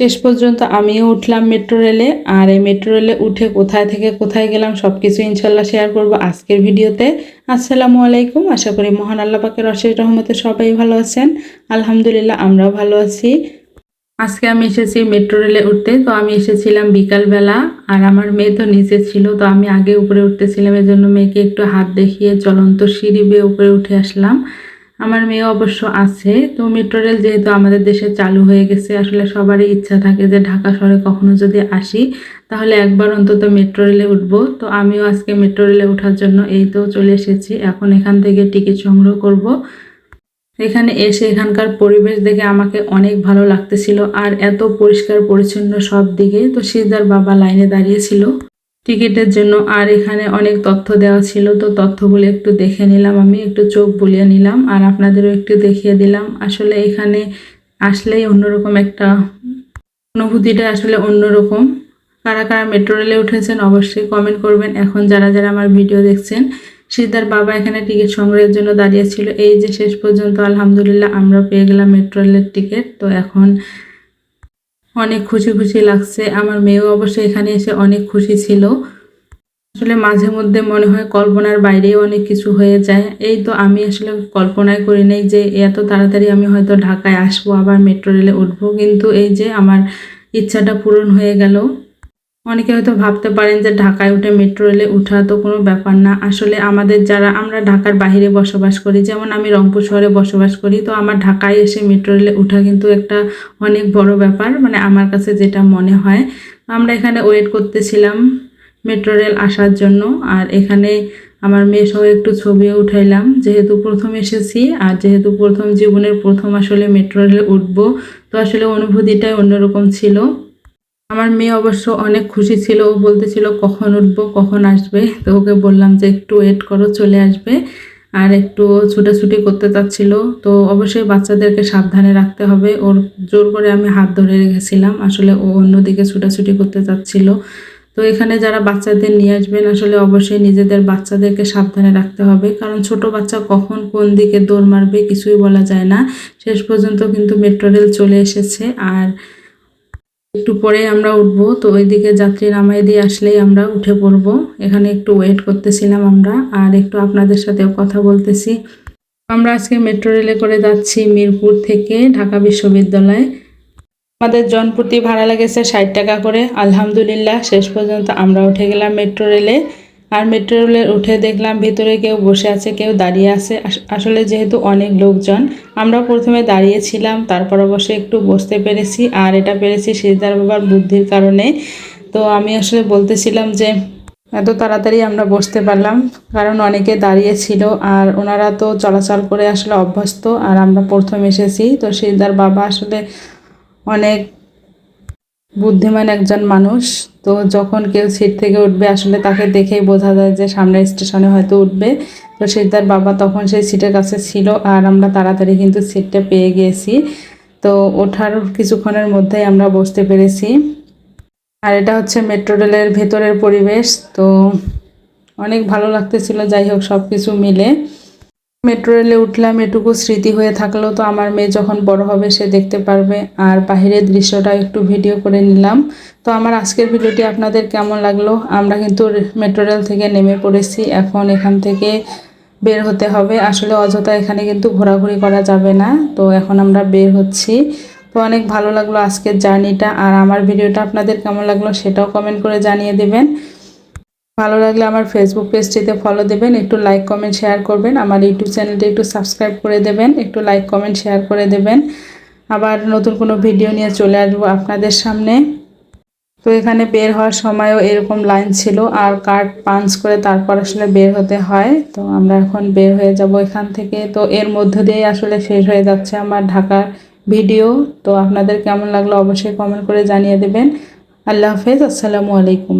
শেষ পর্যন্ত আমিও উঠলাম মেট্রো রেলে, আর এই মেট্রো রেলে উঠে কোথায় থেকে কোথায় গেলাম সব কিছু ইনশাল্লাহ শেয়ার করব আজকের ভিডিওতে। আসসালামু আলাইকুম, আশা করি মহান আল্লাহ পাকের অশেষ রহমতে সবাই ভালো আছেন। আলহামদুলিল্লাহ আমরাও ভালো আছি। আজকে আমি এসেছি মেট্রো রেলে উঠতে, তো আমি এসেছিলাম বিকালবেলা, আর আমার মেয়ে তো নিচে ছিল, তো আমি আগে উপরে উঠতেছিলাম এর জন্য মেয়েকে একটু হাত দেখিয়ে চলন্ত সিঁড়ি বেয়ে উপরে উঠে আসলাম। আমার মেয়ে অবশ্য আছে, তো মেট্রো রেল যেহেতু আমাদের দেশে চালু হয়ে গেছে, আসলে সবারই ইচ্ছা থাকে যে ঢাকা শহরে কখনো যদি আসি, তাহলে একবার অন্তত মেট্রো রেলে উঠবো। তো আমিও আজকে মেট্রো রেলে ওঠার জন্য এই তো চলে এসেছি, এখন এখান থেকে টিকিট সংগ্রহ করব। এখানে এসে এখানকার পরিবেশ দেখে আমাকে অনেক ভালো লাগতেছিল, আর এত পরিষ্কার পরিচ্ছন্ন সব দিকে, তো সিদ্ধার বাবা লাইনে দাঁড়িয়েছিল টিকিটের জন্য। আর এখানে অনেক তথ্য দেওয়া ছিল, তো তথ্যগুলো একটু দেখে নিলাম আমি, একটু চোখ বুলিয়ে নিলাম আর আপনাদেরও একটু দেখিয়ে দিলাম। আসলে এখানে আসলেই অন্যরকম একটা অনুভূতিটা আসলে অন্যরকম। কারা কারা মেট্রো রেলে উঠেছেন অবশ্যই কমেন্ট করবেন। এখন যারা যারা আমার ভিডিও দেখছেন, সিদ্ধার বাবা এখানে টিকিট সংগ্রহের জন্য দাঁড়িয়েছিল এই যে শেষ পর্যন্ত, আলহামদুলিল্লাহ, আমরা পেয়ে গেলাম মেট্রো রেলের টিকিট। তো এখন অনেক খুশি খুশি লাগছে। আমার মেয়েও অবশ্যই এখানে এসে অনেক খুশি ছিল। আসলে মাঝে মধ্যে মনে হয় কল্পনার বাইরেও অনেক কিছু হয়ে যায়। এই তো আমি আসলে কল্পনাই করি নাই যে এত তাড়াতাড়ি আমি হয়তো ঢাকায় আসব, আবার মেট্রো রেলে উঠবো। কিন্তু এই যে আমার ইচ্ছাটা পূরণ হয়ে গেল। অনেকে হয়তো ভাবতে পারেন যে ঢাকায় উঠে মেট্রো রেলে উঠা তো কোনো ব্যাপার না। আসলে আমাদের যারা, আমরা ঢাকার বাইরে বসবাস করি, যেমন আমি রংপুর শহরে বসবাস করি, তো আমার ঢাকায় এসে মেট্রো রেলে উঠা কিন্তু একটা অনেক বড় ব্যাপার মানে আমার কাছে যেটা মনে হয়। আমরা এখানে ওয়েট করতেছিলাম মেট্রো রেল আসার জন্য, আর এখানে আমার মেয়ে সহ একটু ছবিও উঠাইলাম। যেহেতু প্রথম এসেছি, আর যেহেতু প্রথম জীবনের প্রথম আসলে মেট্রো রেলে উঠবো, তো আসলে অনুভূতিটাই অন্যরকম ছিল। আমার মেয়ে অবশ্য অনেক খুশি ছিল, ও বলতেছিল, কখন উঠবো, কখন আসবে? তো ওকে বললাম যে, একটু ওয়েট করো, চলে আসবে। আর একটু ছুটাছুটি করতে চাচ্ছিল। তো অবশ্যই বাচ্চাদেরকে সাবধানে রাখতে হবে। ওর জোর করে আমি হাত ধরে রেখেছিলাম। আসলে ও অন্যদিকে ছুটাছুটি করতে চাচ্ছিল। তো এখানে যারা বাচ্চাদের নিয়ে আসবেন, আসলে অবশ্যই নিজেদের বাচ্চাদেরকে সাবধানে রাখতে হবে। কারণ ছোট বাচ্চা কখন কোন দিকে দৌড় মারবে কিছুই বলা যায় না। শেষ পর্যন্ত কিন্তু মেট্রো রেল চলে এসেছে। আর একটু পরে আমরা উঠব, তো ওইদিকে যাত্রী নামাই দিয়ে আসলেই আমরা উঠে পড়ব। এখানে একটু ওয়েট করতেছিলাম আমরা, আর একটু আপনাদের সাথেও কথা বলতেছি। আমরা আজকে মেট্রো রেলে করে যাচ্ছি মিরপুর থেকে ঢাকা বিশ্ববিদ্যালয়। আমাদের জনপ্রতি ভাড়া লেগেছে ষাট টাকা করে। আলহামদুলিল্লাহ, শেষ পর্যন্ত আমরা উঠে গেলাম মেট্রো রেলে আর মেট্রো রেলে উঠে দেখলাম ভিতরে কেউ বসে আছে, কেউ দাঁড়িয়ে আছে। আসলে যেহেতু অনেক লোকজন, আমরা প্রথমে দাঁড়িয়েছিলাম, তারপর অবশ্যই একটু বসতে পেরেছি। আর এটা পেরেছি সিদ্ধার বাবার বুদ্ধির কারণে। তো আমি আসলে বলতেছিলাম যে, এত তাড়াতাড়ি আমরা বসতে পারলাম, কারণ অনেকে দাঁড়িয়েছিল আর ওনারা তো চলাচল করে আসলে অভ্যস্ত। আর আমরা প্রথম এসেছি, তো সিদ্ধার বাবা আসলে অনেক বুদ্ধিমান একজন মানুষ। তো যখন কেউ সিট থেকে উঠবে, আসলে তাকে দেখেই বোঝা যায় যে সামনের স্টেশনে হয়তো উঠবে। তো সিদ্ধার বাবা তখন সেই সিটের কাছে ছিল আর আমরা তাড়াতাড়ি কিন্তু সিটটা পেয়ে গিয়েছি তো ওঠার কিছুক্ষণের মধ্যেই আমরা বসতে পেরেছি। আর এটা হচ্ছে মেট্রো রেলের ভেতরের পরিবেশ। তো অনেক ভালো লাগতেছিল, যাই হোক সব কিছু মিলে। মেট্রো রেলে উঠলাম, এটুকু স্মৃতি হয়ে থাকল তো আমার মেয়ে যখন বড় হবে সে দেখতে পারবে। আর বাহিরের দৃশ্যটা একটু ভিডিও করে নিলাম। তো আমার আজকের ভিডিওটি আপনাদের কেমন লাগল? আমরা কিন্তু মেট্রো রেল থেকে নেমে পড়েছি। এখন এখান থেকে বের হতে হবে। আসলে অযথা এখানে কিন্তু ঘোরাঘুরি করা যাবে না। তো এখন আমরা বের হচ্ছি। তো অনেক ভালো লাগল আজকের জার্নিটা। আর আমার ভিডিওটা আপনাদের কেমন লাগল সেটাও কমেন্ট করে জানিয়ে দেবেন। ভালো লাগলে আমার ফেসবুক পেজটিতে ফলো দেবেন, একটু লাইক কমেন্ট শেয়ার করবেন। আমার ইউটিউব চ্যানেলটি একটু সাবস্ক্রাইব করে দেবেন, একটু লাইক কমেন্ট শেয়ার করে দেবেন। আবার নতুন কোনো ভিডিও নিয়ে চলে আসব আপনাদের সামনে। তো এখানে বের হওয়ার সময়ও এরকম লাইন ছিল, আর কার্ড পাঞ্চ করে তারপর আসলে বের হতে হয়। তো আমরা এখন বের হয়ে যাব এখান থেকে। তো এর মধ্য দিয়েই আসলে শেষ হয়ে যাচ্ছে আমার ঢাকার ভিডিও তো আপনাদের কেমন লাগল অবশ্যই কমেন্ট করে জানিয়ে দেবেন। আল্লাহ হাফেজ, আসসালামু আলাইকুম।